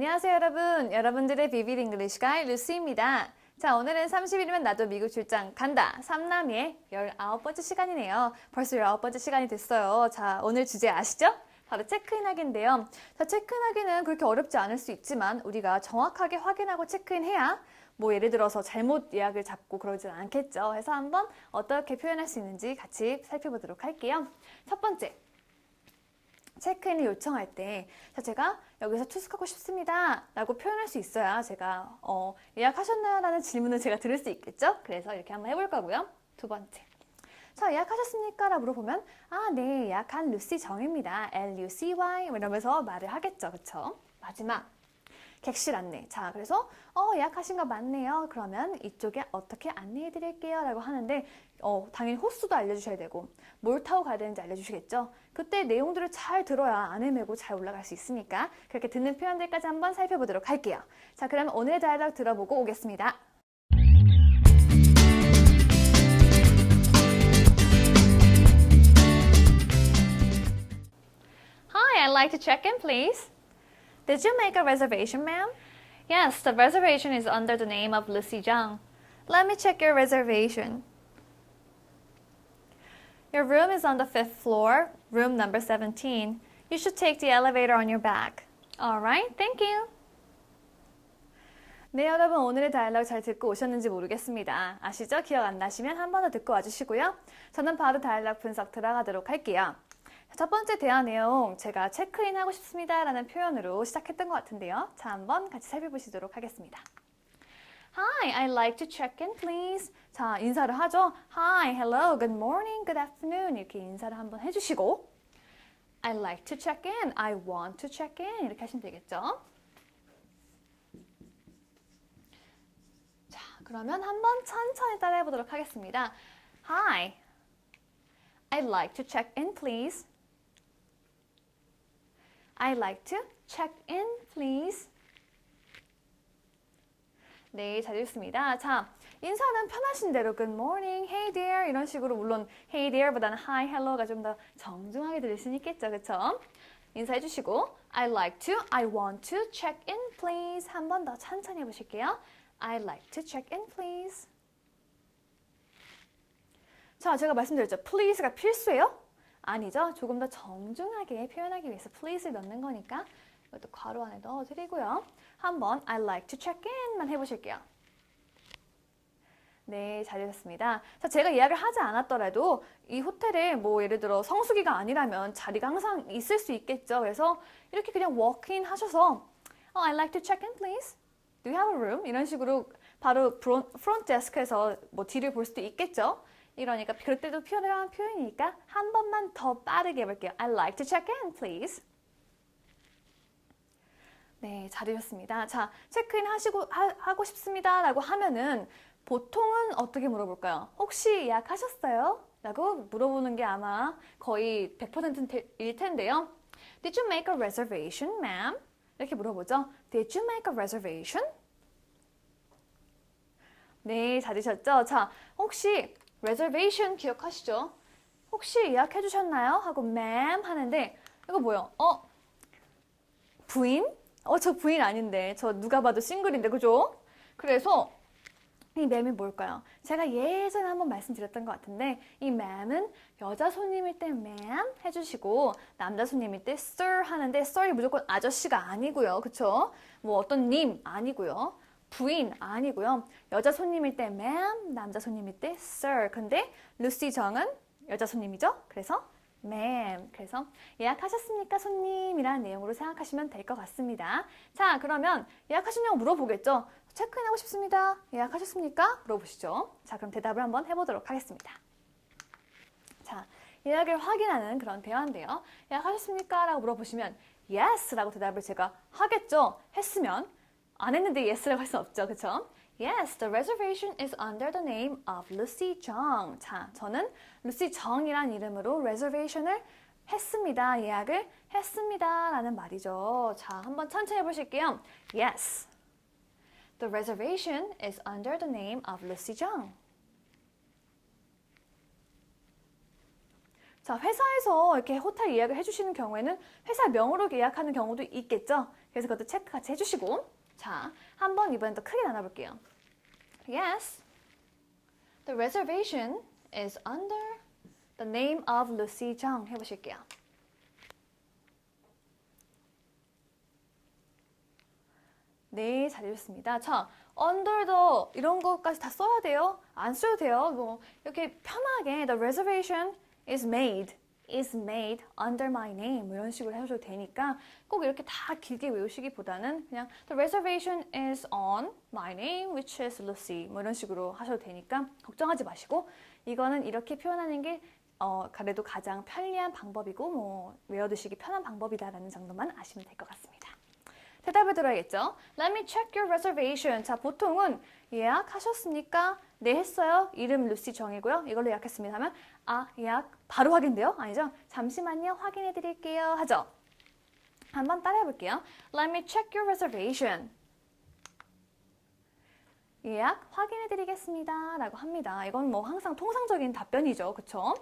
안녕하세요 여러분. 여러분들의 비빌 잉글리시 가이 루시입니다. 자 오늘은 30일이면 나도 미국 출장 간다. 삼남이의 19번째 시간이네요. 벌써 19번째 시간이 됐어요. 자 오늘 주제 아시죠? 바로 체크인 하기인데요. 자 체크인 하기는 그렇게 어렵지 않을 수 있지만 우리가 정확하게 확인하고 체크인 해야 뭐 예를 들어서 잘못 예약을 잡고 그러진 않겠죠. 해서 한번 어떻게 표현할 수 있는지 같이 살펴보도록 할게요. 첫 번째. 체크인을 요청할 때, 자, 제가 여기서 투숙하고 싶습니다. 라고 표현할 수 있어야 제가, 어, 예약하셨나요? 라는 질문을 제가 들을 수 있겠죠? 그래서 이렇게 한번 해볼 거고요. 두 번째. 자, 예약하셨습니까? 라고 물어보면, 아, 네, 예약한 루시 정입니다. L-U-C-Y. 뭐 이러면서 말을 하겠죠. 그쵸? 마지막. 객실 안내. 자, 그래서 어, 예약하신 거 맞네요. 그러면 이쪽에 어떻게 안내해 드릴게요. 라고 하는데 어, 당연히 호수도 알려주셔야 되고 뭘 타고 가야 되는지 알려주시겠죠. 그때 내용들을 잘 들어야 안에 메고 잘 올라갈 수 있으니까 그렇게 듣는 표현들까지 한번 살펴보도록 할게요. 자, 그러면 오늘의 다이얼로그 들어보고 오겠습니다. Hi, I'd like to check in, please. Did you make a reservation, ma'am? Yes, the reservation is under the name of Lucy Zhang. Let me check your reservation. Your room is on the fifth floor, room number 17. You should take the elevator on your back. Alright, thank you. 네, 여러분 오늘의 다이얼로그 잘 듣고 오셨는지 모르겠습니다. 아시죠? 기억 안 나시면 한 번 더 듣고 와주시고요. 저는 바로 다이얼로그 분석 들어가도록 할게요. 첫 번째 대화 내용 제가 체크인 하고 싶습니다 라는 표현으로 시작했던 것 같은데요. 자, 한번 같이 살펴보시도록 하겠습니다. Hi, I'd like to check in, please. 자, 인사를 하죠. Hi, hello, good morning, good afternoon. 이렇게 인사를 한번 해주시고 I'd like to check in, I want to check in 이렇게 하시면 되겠죠. 자, 그러면 한번 천천히 따라해 보도록 하겠습니다. Hi, I'd like to check in, please. I'd like to check in, please. 네, 잘 읽습니다. 자, 인사는 편하신 대로 good morning, hey there 이런 식으로 물론 hey there보다는 hi, hello가 좀 더 정중하게 들릴 수는 있겠죠, 그쵸? 인사해 주시고 I'd like to, I want to check in, please. 한 번 더 천천히 해보실게요. I'd like to check in, please. 자, 제가 말씀드렸죠. please가 필수예요? 아니죠. 조금 더 정중하게 표현하기 위해서 please를 넣는 거니까 이것도 괄호 안에 넣어드리고요. 한번 I'd like to check in만 해보실게요. 네, 잘 되셨습니다. 자, 제가 예약을 하지 않았더라도 이 호텔에 뭐 예를 들어 성수기가 아니라면 자리가 항상 있을 수 있겠죠. 그래서 이렇게 그냥 walk-in 하셔서 oh, I'd like to check in, please. Do you have a room? 이런 식으로 바로 프론트 데스크에서 뭐 뒤를 볼 수도 있겠죠. 이러니까 그럴 때도 하는 표현이니까 한 번만 더 빠르게 해볼게요. I'd like to check in, please. 네, 잘하셨습니다. 자, 체크인 하시고 하, 하고 싶습니다. 라고 하면은 보통은 어떻게 물어볼까요? 혹시 예약하셨어요? 라고 물어보는 게 아마 거의 100%일 텐데요. Did you make a reservation, ma'am? 이렇게 물어보죠. Did you make a reservation? 네, 잘하셨죠? 자, 혹시 reservation 기억하시죠? 혹시 예약해 주셨나요? 하고 ma'am 하는데 이거 뭐예요? 어? 부인? 어, 저 부인 아닌데. 저 누가 봐도 싱글인데, 그죠? 그래서 이 맴이 뭘까요? 제가 예전에 한번 말씀드렸던 것 같은데 이 맴은 여자 손님일 때 ma'am 해주시고 남자 손님일 때 sir 하는데 sir이 무조건 아저씨가 아니고요. 그쵸? 뭐 어떤 님 아니고요. 부인 아니고요. 여자 손님일 때 ma'am, 남자 손님일 때 sir. 근데 루시 정은 여자 손님이죠. 그래서 ma'am. 그래서 예약하셨습니까, 손님이라는 내용으로 생각하시면 될 것 같습니다. 자, 그러면 예약하셨냐고 물어보겠죠. 체크인하고 싶습니다. 예약하셨습니까? 물어보시죠. 자, 그럼 대답을 한번 해보도록 하겠습니다. 자, 예약을 확인하는 그런 대화인데요. 예약하셨습니까? 라고 물어보시면 yes 라고 대답을 제가 하겠죠. 했으면 안 했는데 yes라고 할 수 없죠. 그쵸? Yes, the reservation is under the name of Lucy Jung. 자, 저는 루시 정이란 이름으로 reservation을 했습니다. 예약을 했습니다. 라는 말이죠. 자, 한번 천천히 해보실게요. Yes, the reservation is under the name of Lucy Jung. 자, 회사에서 이렇게 호텔 예약을 해주시는 경우에는 회사 명으로 예약하는 경우도 있겠죠? 그래서 그것도 체크 같이 해주시고. 자, 한번 이번엔 더 크게 나눠볼게요. Yes, the reservation is under the name of Lucy Jung. 해보실게요. 네, 잘해주셨습니다. 자, under the 이런 것까지 다 써야 돼요? 안 써도 돼요. 뭐 이렇게 편하게 the reservation is made, is made under my name 뭐 이런 식으로 해주셔도 되니까 꼭 이렇게 다 길게 외우시기보다는 그냥 the reservation is on my name, which is Lucy 뭐 이런 식으로 하셔도 되니까 걱정하지 마시고 이거는 이렇게 표현하는 게 어, 그래도 가장 편리한 방법이고 뭐 외워두시기 편한 방법이다라는 정도만 아시면 될 것 같습니다. 대답을 들어야겠죠. Let me check your reservation. 자, 보통은 예약하셨습니까? 네, 했어요. 이름 루시 정이고요. 이걸로 예약했습니다 하면 아, 예약 바로 확인돼요? 아니죠? 잠시만요. 확인해 드릴게요. 하죠. 한번 따라해 볼게요. Let me check your reservation. 예약 확인해 드리겠습니다. 라고 합니다. 이건 뭐 항상 통상적인 답변이죠. 그쵸?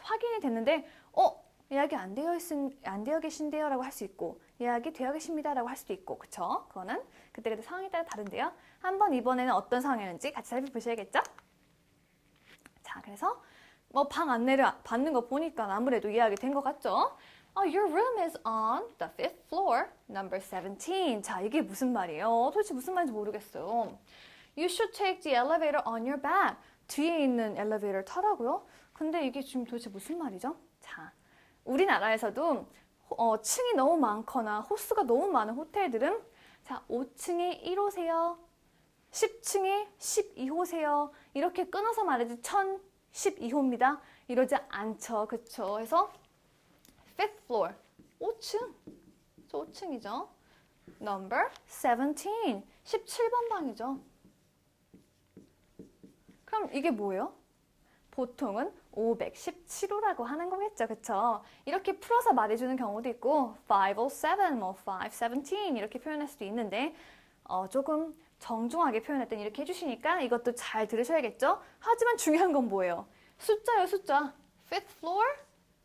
확인이 됐는데, 어? 예약이 안 되어 있, 안 되어 계신데요? 라고 할 수 있고, 예약이 되어 계십니다. 라고 할 수도 있고, 그쵸? 그거는 그때그때 상황에 따라 다른데요. 한번 이번에는 어떤 상황이었는지 같이 살펴보셔야겠죠? 자, 그래서 어, 뭐방 안내를 받는 거 보니까 아무래도 이해하게 된 것 같죠? Oh, your room is on the fifth floor, number 17. 자, 이게 무슨 말이에요? 도대체 무슨 말인지 모르겠어요. You should take the elevator on your back. 뒤에 있는 엘리베이터를 타라고요? 근데 이게 지금 도대체 무슨 말이죠? 자, 우리나라에서도 어, 층이 너무 많거나 호수가 너무 많은 호텔들은 자, 5층에 1호세요. 10층에 12호세요. 이렇게 끊어서 말하지 1000, 12호입니다. 이러지 않죠. 그쵸. 해서 fifth floor. 5층. 저 5층이죠. number 17. 17번 방이죠. 그럼 이게 뭐예요? 보통은 517호라고 하는 거겠죠. 그쵸? 이렇게 풀어서 말해주는 경우도 있고 507, 뭐 517 이렇게 표현할 수도 있는데 어, 조금 정중하게 땐 이렇게 해주시니까 이것도 잘 들으셔야겠죠? 하지만 중요한 건 뭐예요? 숫자요, 숫자. Fifth floor,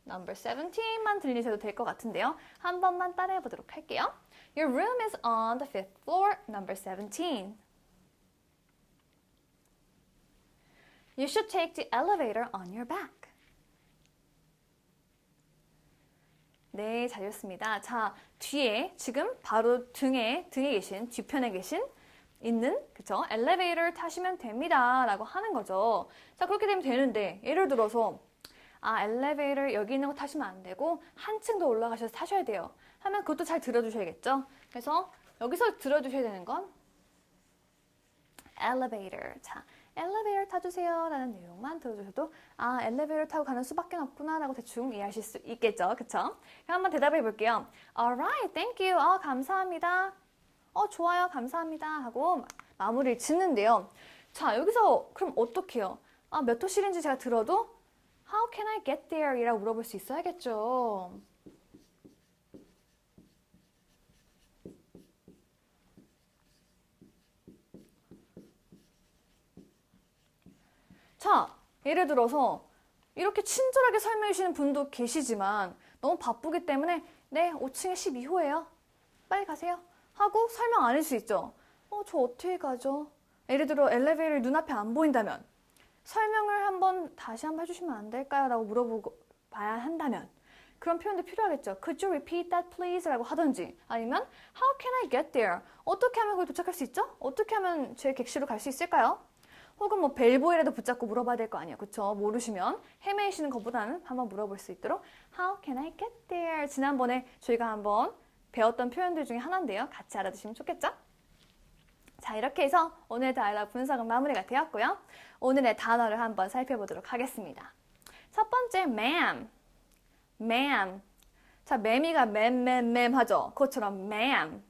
number 17만 들리셔도 될 것 같은데요. 한 번만 따라해 보도록 할게요. Your room is on the fifth floor, number 17. You should take the elevator on your back. 네, 잘했습니다. 자, 뒤에 지금 바로 등에 등에 계신 뒤편에 계신 있는 그쵸? 엘리베이터를 타시면 됩니다 라고 하는 거죠. 자, 그렇게 되면 되는데 예를 들어서 아, 엘리베이터 여기 있는 거 타시면 안 되고 한층 더 올라가셔서 타셔야 돼요. 하면 그것도 잘 들어주셔야겠죠. 그래서 여기서 들어주셔야 되는 건 elevator. 자, 엘리베이터 타주세요 라는 내용만 들어주셔도 아 엘리베이터 타고 가는 수밖에 없구나 라고 대충 이해하실 수 있겠죠 그쵸? 그럼 한번 대답해 볼게요 Alright, thank you 어, 감사합니다 어 좋아요 감사합니다 하고 마무리를 짓는데요 자 여기서 그럼 어떻게 해요? 아, 몇 호실인지 제가 들어도 How can I get there? 이라고 물어볼 수 있어야겠죠 자, 예를 들어서 이렇게 친절하게 설명해 주시는 분도 계시지만 너무 바쁘기 때문에 네, 5층에 12호예요. 빨리 가세요. 하고 설명 안할수 있죠. 어, 저 어떻게 가죠? 예를 들어 엘리베이터 눈앞에 안 보인다면 설명을 한번 다시 한번 해주시면 안 될까요? 라고 물어보고 봐야 한다면 그런 표현도 필요하겠죠. Could you repeat that please? 라고 하든지 아니면 How can I get there? 어떻게 하면 거기 도착할 수 있죠? 어떻게 하면 제 객실로 갈 수 있을까요? 혹은 뭐 벨보이라도 붙잡고 물어봐야 될 거 아니에요. 그쵸? 모르시면 헤매이시는 것보다는 한번 물어볼 수 있도록 How can I get there? 지난번에 저희가 한번 배웠던 표현들 중에 하나인데요. 같이 알아두시면 좋겠죠? 자, 이렇게 해서 오늘 다이얼 분석은 마무리가 되었고요. 오늘의 단어를 한번 살펴보도록 하겠습니다. 첫 번째, ma'am. ma'am. 자, 매미가 맴맴맴 하죠. 그것처럼 ma'am.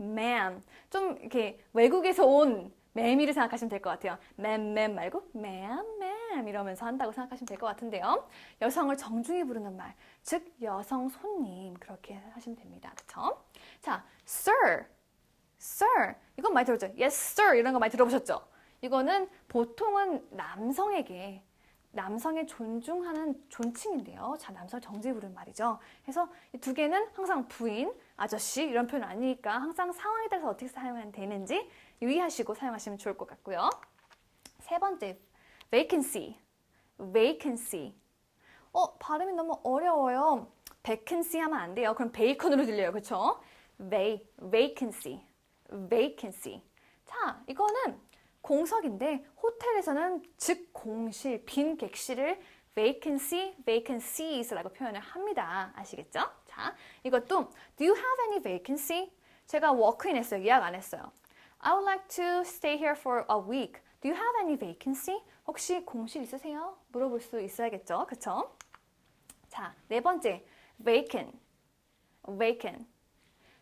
ma'am. 좀 이렇게 외국에서 온 매미를 생각하시면 될 것 같아요. 맴맴 말고 ma'am, ma'am 이러면서 한다고 생각하시면 될 것 같은데요. 여성을 정중히 부르는 말, 즉 여성 손님 그렇게 하시면 됩니다. 그렇죠? 자, sir, sir 이건 많이 들었죠. Yes, sir 이런 거 많이 들어보셨죠? 이거는 보통은 남성에게 남성의 존중하는 존칭인데요. 자, 남성을 정지 부르는 말이죠. 그래서 이 두 개는 항상 부인, 아저씨 이런 표현 아니니까 항상 상황에 따라서 어떻게 사용하면 되는지 유의하시고 사용하시면 좋을 것 같고요. 세 번째, vacancy. vacancy. 어, 발음이 너무 어려워요. vacancy 하면 안 돼요. 그럼 베이컨으로 들려요. 그쵸? va, vacancy. vacancy. 자, 이거는 공석인데 호텔에서는 즉 공실, 빈 객실을 vacancy, vacancies,라고 표현을 합니다. 아시겠죠? 자, 이것도 do you have any vacancy? 제가 워크인 했어요. 예약 안 했어요. I would like to stay here for a week. Do you have any vacancy? 혹시 공실 있으세요? 물어볼 수 있어야겠죠? 그쵸? 자, 네 번째, vacant. vacant.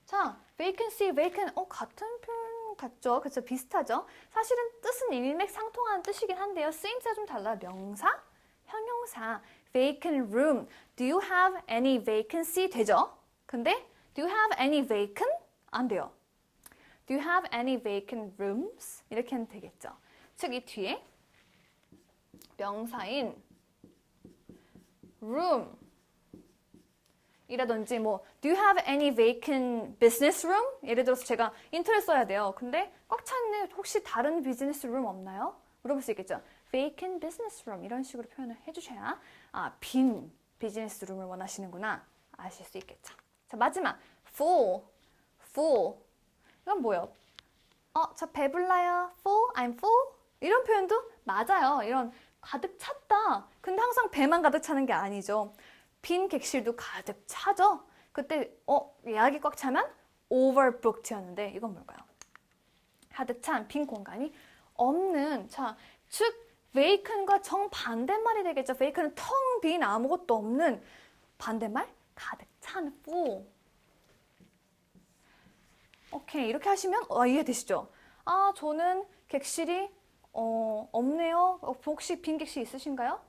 자, vacancy, vacant, 어, 같은 표현 같죠? 그쵸? 비슷하죠? 사실은 뜻은 일맥상통하는 뜻이긴 한데요. 쓰임새가 좀 달라요. 명사, 형용사, vacant room. Do you have any vacancy? 되죠? 근데 do you have any vacant? 안 돼요. Do you have any vacant rooms? 이렇게 하면 되겠죠. 즉, 이 뒤에 명사인 room 이라든지 뭐 Do you have any vacant business room? 예를 들어서 제가 인터넷 써야 돼요. 근데 꽉 찼네. 혹시 다른 비즈니스 룸 없나요? 물어볼 수 있겠죠. vacant business room 이런 식으로 표현을 해 주셔야 아, 빈 비즈니스 룸을 원하시는구나 아실 수 있겠죠. 자 마지막 full, full 이건 뭐예요? 어, 저 배불러요. full, I'm full 이런 표현도 맞아요. 이런 가득 찼다. 근데 항상 배만 가득 차는 게 아니죠. 빈 객실도 가득 차죠. 그때 어 예약이 꽉 차면 overbooked였는데 이건 뭘까요? 가득 찬 빈 공간이 없는 자, 즉 vacant과 정반대말이 되겠죠. vacant은 텅 빈 아무것도 없는 반대말 가득 찬 full. 오케이 이렇게 하시면 어, 이해되시죠? 아 저는 객실이 어, 없네요. 어, 혹시 빈 객실 있으신가요?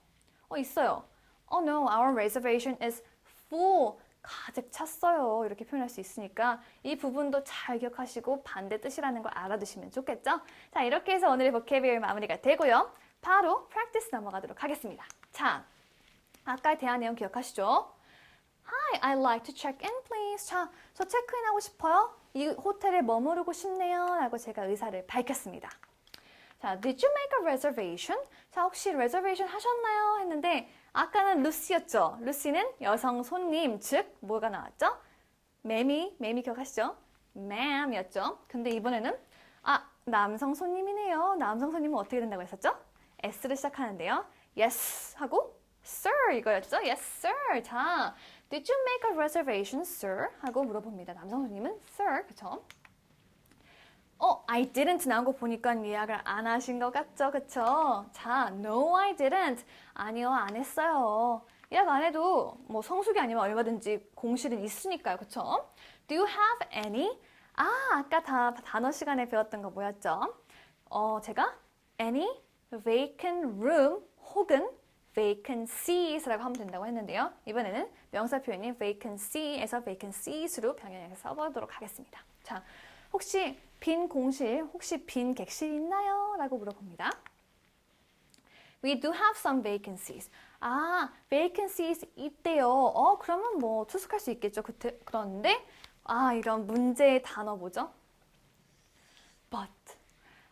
어 있어요. Oh no, our reservation is full. 가득 찼어요. 이렇게 표현할 수 있으니까 이 부분도 잘 기억하시고 반대 뜻이라는 걸 알아두시면 좋겠죠? 자, 이렇게 해서 오늘의 vocabulary 마무리가 되고요. 바로 practice 넘어가도록 하겠습니다. 자, 아까 대한 내용 기억하시죠? Hi, I'd like to check in, please. 자, 저 체크인 하고 싶어요. 이 호텔에 머무르고 싶네요. 라고 제가 의사를 밝혔습니다. 자, did you make a reservation? 자, 혹시 reservation 하셨나요? 했는데 아까는 루시였죠. 루시는 여성 손님, 즉 뭐가 나왔죠? 매미, 매미 기억하시죠? ma'am이었죠. 근데 이번에는 아, 남성 손님이네요. 남성 손님은 어떻게 된다고 했었죠? s를 시작하는데요. yes 하고 sir 이거였죠? yes sir. 자, did you make a reservation, sir? 하고 물어봅니다. 남성 손님은 sir, 그쵸? 어, I didn't 나온 거 보니까 예약을 안 하신 것 같죠? 그쵸? 자, no, I didn't. 아니요, 안 했어요. 예약 안 해도 뭐 성수기 아니면 얼마든지 공실은 있으니까요. 그쵸? Do you have any? 아, 아까 다 단어 시간에 배웠던 거 뭐였죠? 어, 제가 any vacant room 혹은 vacancies,라고 하면 된다고 했는데요. 이번에는 명사 표현인 vacancy에서 vacancies로 병행해서 써보도록 하겠습니다. 자, 혹시 빈 공실, 혹시 빈 객실 있나요? 라고 물어봅니다. We do have some vacancies. 아, vacancies 있대요. 어, 그러면 뭐 추측할 수 있겠죠. 그때, 그런데 아, 이런 문제의 단어 뭐죠? but.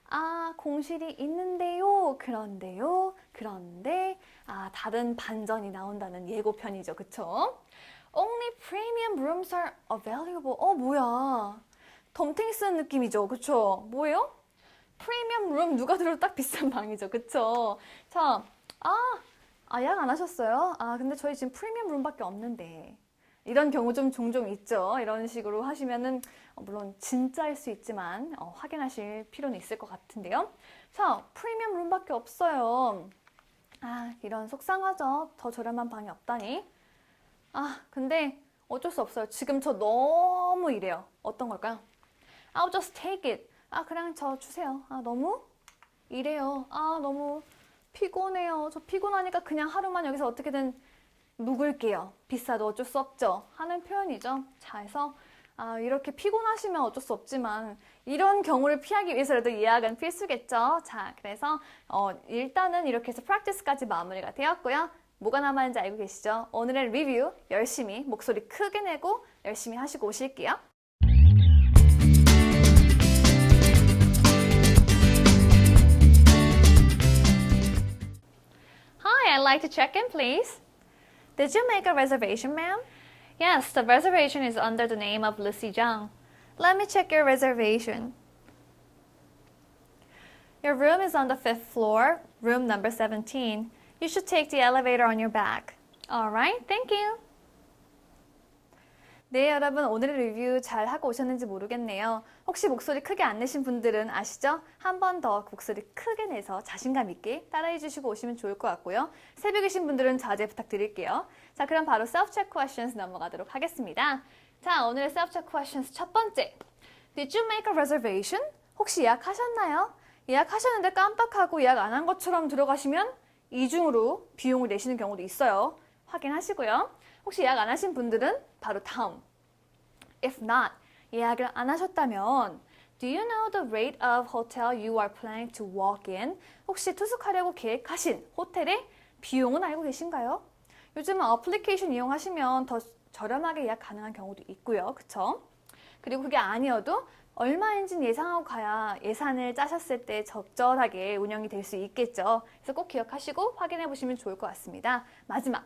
아, 공실이 있는데요. 그런데요. 그런데 아, 다른 반전이 나온다는 예고편이죠. 그쵸? Only premium rooms are available. 어, 뭐야? 덤탱이 쓰는 느낌이죠. 그쵸? 뭐예요? 프리미엄 룸 누가 들어도 딱 비싼 방이죠. 그쵸? 자, 아, 아, 예약 안 하셨어요? 아, 근데 저희 지금 프리미엄 룸밖에 없는데. 이런 경우 좀 종종 있죠. 이런 식으로 하시면은, 어, 물론 진짜일 수 있지만, 어, 확인하실 필요는 있을 것 같은데요. 자, 프리미엄 룸밖에 없어요. 아, 이런 속상하죠. 더 저렴한 방이 없다니. 아, 근데 어쩔 수 없어요. 지금 저 너무 이래요. 어떤 걸까요? I'll just take it. 아, 그냥 저 주세요. 아, 너무 이래요. 아, 너무 피곤해요. 저 피곤하니까 그냥 하루만 여기서 어떻게든 묵을게요. 비싸도 어쩔 수 없죠. 하는 표현이죠. 자, 해서 아, 이렇게 피곤하시면 어쩔 수 없지만 이런 경우를 피하기 위해서라도 예약은 필수겠죠. 자, 그래서 어, 일단은 이렇게 해서 프랙티스까지 마무리가 되었고요. 뭐가 남았는지 알고 계시죠? 오늘의 리뷰 열심히 목소리 크게 내고 열심히 하시고 오실게요. I'd like to check in, please. Did you make a reservation, ma'am? Yes, the reservation is under the name of Lucy Zhang. Let me check your reservation. Your room is on the fifth floor, room number 17. You should take the elevator on your back. Alright, thank you. 네, 여러분 오늘의 리뷰 잘 하고 오셨는지 모르겠네요. 혹시 목소리 크게 안 내신 분들은 아시죠? 한 번 더 목소리 크게 내서 자신감 있게 따라해 주시고 오시면 좋을 것 같고요. 새벽이신 분들은 자제 부탁드릴게요. 자, 그럼 바로 self-check questions 넘어가도록 하겠습니다. 자, 오늘의 self-check questions 첫 번째. Did you make a reservation? 혹시 예약하셨나요? 예약하셨는데 깜빡하고 예약 안 한 것처럼 들어가시면 이중으로 비용을 내시는 경우도 있어요. 확인하시고요. 혹시 예약 안 하신 분들은 바로 다음. If not, 예약을 안 하셨다면 Do you know the rate of hotel you are planning to walk in? 혹시 투숙하려고 계획하신 호텔의 비용은 알고 계신가요? 요즘은 어플리케이션 이용하시면 더 저렴하게 예약 가능한 경우도 있고요. 그쵸? 그리고 그게 아니어도 얼마인지 예상하고 가야 예산을 짜셨을 때 적절하게 운영이 될 수 있겠죠. 그래서 꼭 기억하시고 확인해 보시면 좋을 것 같습니다. 마지막.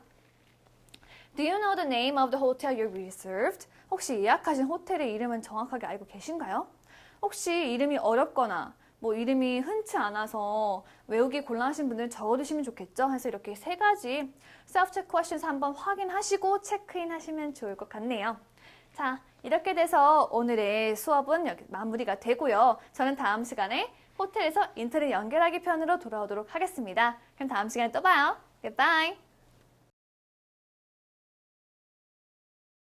Do you know the name of the hotel you reserved? 혹시 예약하신 호텔의 이름은 정확하게 알고 계신가요? 혹시 이름이 어렵거나 뭐 이름이 흔치 않아서 외우기 곤란하신 분들은 적어두시면 좋겠죠. 그래서 이렇게 세 가지 self-check questions 한번 확인하시고 체크인 하시면 좋을 것 같네요. 자, 이렇게 돼서 오늘의 수업은 여기 마무리가 되고요. 저는 다음 시간에 호텔에서 인터넷 연결하기 편으로 돌아오도록 하겠습니다. 그럼 다음 시간에 또 봐요. Goodbye.